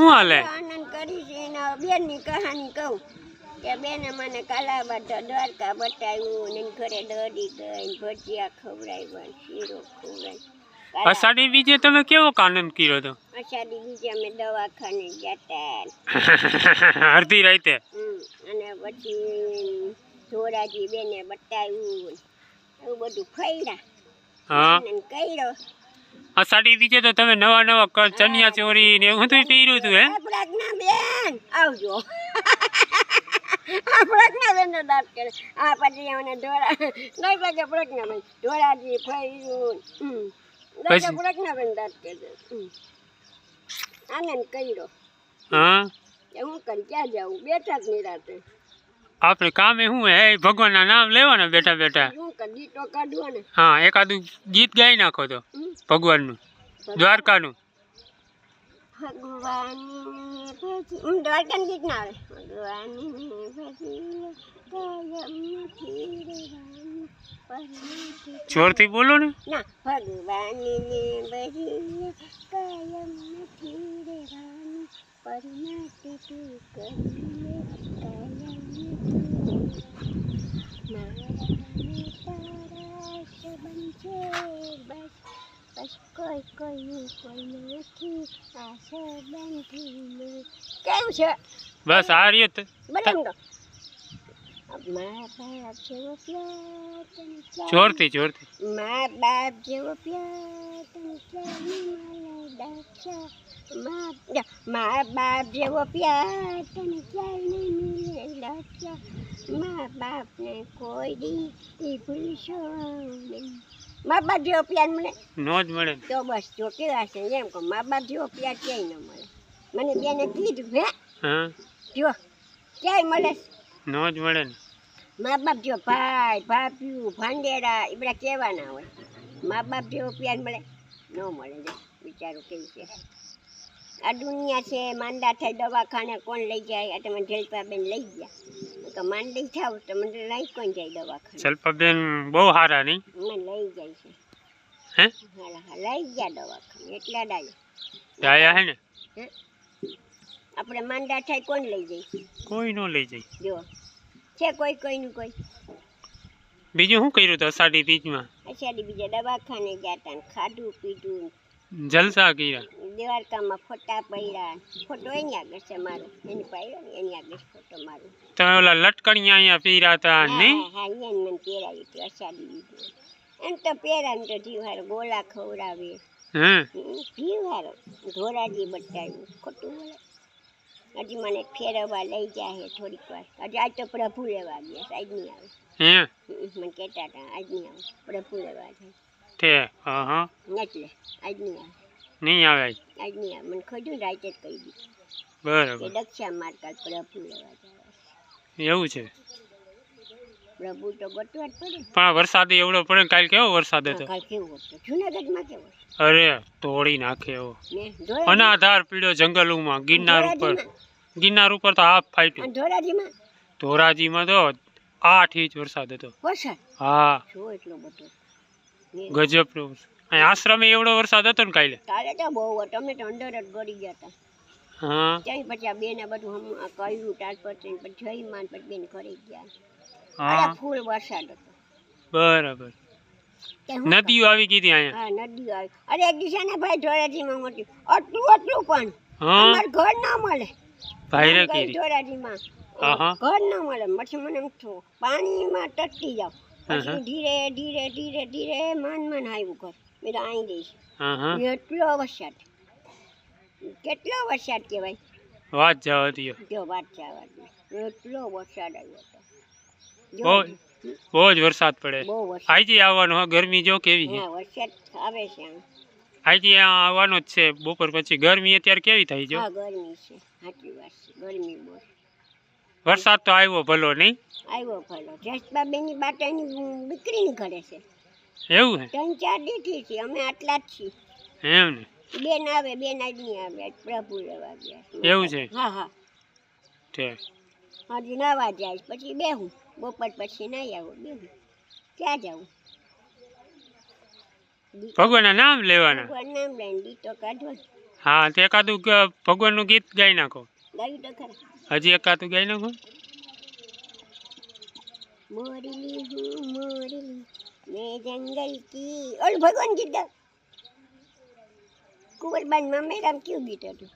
શું હાલે? આનંદ કરી છે એના બેનની કહાની કહું કે બેને મને કાલાબાદ દ્વારકા બતાવ્યું ને ઘરે દોડી ગઈ ભજીયા ખવડાવ્યા શીરો ખવડાવ્યો. અષાઢી બીજે તમે કેવો આનંદ કર્યો હતો અષાઢી બીજે અમે દવાખાને ગયા હતા અડધી રાતે? અને પછી ધોરાજી બેને બતાવ્યું. એવું બધું હા. આનંદ કર્યો. અષાઢી દીજે તો તમે નવા નવા ચણિયા ચોરી ને એવું બધું પહેર્યું હતું હે? પ્રજ્ઞા બેન આવજો. આ પ્રજ્ઞા બેન નો દાંત કરે આ પછી અમને ધોરા નહીં લાગે પ્રજ્ઞા બેન. ધોરાજી ફર્યું? પ્રજ્ઞા બેન દાંત કરે. આનંદ કર્યો. હા? હું કરી? ક્યાં જાઉં? બેઠા જ નિરાતે આપણે કામે શું હે? ભગવાનના નામ લેવાના બેઠા બેઠા. ને હા એકાદું ગીત ગાઈ નાખો તો. ભગવાનનું દ્વારકાનું. ને પછી હું દ્વારકાનું ગીત ના આવે ભગવાનની પછી કાયમ નથી રહેવાનું પરમાત્મા જોરથી બોલો ને ના ભગવાનની પછી કાયમ નથી રહેવાનું પરમાત્મા તું કરી લે કાયમ નથી મારાને તારા સંબંધ છે બસ બસ કોઈ કોઈનું કોઈ નથી આ સંબંધીનું કેમ છે બસ આ રહ્યો તો બરાબર. મા બાપ જેવો પ્યાર જોરથી જોરથી. મા બાપ જેવો પ્યાર મા બાપ જેવો પ્યાર તને ક્યાંય નહીં મળે મા બાપને કોઈ દી ભૂલશો નહીં. મા બાપ જેવો પ્યાર મળે? નો જ મળે. તો બસ જો કેવા એમ કે મા બાપ જેવો પ્યાર ક્યાંય ન મળે. મને બેને કીધું ભે હા. જો ક્યાંય મળે? નો જ મળે ને. મા બાપ જેવો ભાઈ ભાભીયું ભાંડેરા એ બધા કહેવાના હોય. મા બાપ જેવો પ્યાર મળે? ન મળે જો વિચારો કેવું છે. આ દુનિયા છે માંદા થાય દવાખાને કોણ લઈ જાય? આ તમે જલપાબેન લઈ ગયા. તો માંડી થાવ તો મને લઈ કોણ જાય દવાખાને. શલ્પાબેન બહુ સારા નહીં? મને લઈ જાય છે. હે? હા હા લઈ ગયા દવાખાને એટલા ડાય ડાયા હે ને? આપણે માંડા થાય કોણ લઈ જાય? કોઈ નો લઈ જાય. જો છે કોઈ કોઈનું કોઈ. બીજું શું કર્યું તો અષાઢી બીજમાં અષાઢી બીજા દવાખાને ગયા હતા ખાધું પીધું જલસા કર્યા. દ્વારકામાં ફોટા પડ્યા. ફોટો એની આગળ છે મારો. એની પાડ્યો ને એની આગળ ફોટો મારો. તમે ઓલા અહીંયા હતા હા હા મને પહેરાવી હતી અષાઢી એમ તો પહેરાને તો જીવ હારો ગોળા ખવડાવે. હમ. હમ, જીવ હારો ધોરાજી બતાવ્યું ખોટું બોલે. હજી મને ફેરવવા લઈ જાય થોડીક વાર. હજી આજ તો પ્રભુ લેવા ગયા આજની આજ નહીં આવે. હે? મને કહેતા હતા આજ નહીં આવે. પ્રભુ લેવા જાય. તે હા હા એટલે આજ નહીં આવે નહીં આવે આજ. નહીં આવે મને ખોજું રાતે જ કહી દીધું. બરાબર. દક્ષા મારતા પ્રભુ લેવા જાય એવું છે? પ્રભુ તો ગોતવા જ પડે પણ વરસાદ એવડો પડે કાલ કેવો વરસાદ હતો? કાલ કેવું હતું? જુનાગઢમાં કેવો અરે તોડી નાખે એવો. અનાધાર પીડ્યો જંગલોમાં ગિરનાર ઉપર. ગિરનાર ઉપર તો હાફ ફાટ્યું. ધોરાજીમાં ધોરાજીમાં તો આઠ ઇંચ વરસાદ હતો. હા. એટલો બધો. ગજબનો. અહીં આશ્રમે એવડો વરસાદ હતો ને કાલે? કાલે તો બહુ હતો. અમે તો અંદર જ ગળી ગયા હતા. હા. ત્યાં પછી આ બેને બધું હમ કર્યું ત્યાર પછી પછી જઈ માન પછી બેન ઘરે ગયા. હા. ફૂલ વરસાદ હતો. બરાબર. નદીઓ આવી ગઈ હતી અહીંયા? હા નદીઓ આવી. અરે એક દિશા ને ભાઈ ધોરાજીમાં મોટી. આટલું આટલું પણ. અમારે ઘર ના મળે. ભાઈ રે કીધી ધોરાજીમાં. હા, હા. ઘર ના મળે. પછી મને એમ થયું પાણીમાં ટટકી જાવ પછી ધીરે ધીરે ધીરે ધીરે માન માન આવ્યું ઘર. મેં તો અહીં દઈશ. એટલો વરસાદ. કેટલો વરસાદ કહેવાય? વાત જવા દો જો વાત જવા દે એટલો વરસાદ આવ્યો હતો બહુ જ વરસાદ પડે. આજે આવવાનો ગરમી જો કેવી છે? વરસાદ આવે છે આમ. આજે આવવાનો જ છે. બપોર પછી ગરમી અત્યારે કેવી થાય છે ગરમી છે. સાચી વાત છે. ગરમી બહુ વરસાદ તો આવ્યો ભલો નહીં. આવ્યો ભલો. જસબાબેનની બાટાની દીકરીની ઘરે છે. એવું છે ત્રણ ચાર દીઠી છે. અમે આટલા જ છીએ. એમ ને? બેન આવે બેન આજ નહીં આવે. પ્રભુ લેવા ગયા એવું છે? હા હા. ઠીક હજી નવા જાય પછી બેહું. બપોર પછી નહીં આવું. બેહું. ક્યાં જાઉં. ભગવાનના નામ લેવાના? ભગવાન નામ લઈને ગીતો કાઢો હા તે એકાદું ભગવાન ભગવાનનું ગીત ગાઈ નાખો. ગાયું તો ખરા. હજી એકાદું ગાઈ નાખો? મોરલી હું મોરલી, મેં જંગલ કી ઓલ ભગવાન ગીત. કુંવરબાન કુંવરબાન મામેરામ કયું ગીત હતું?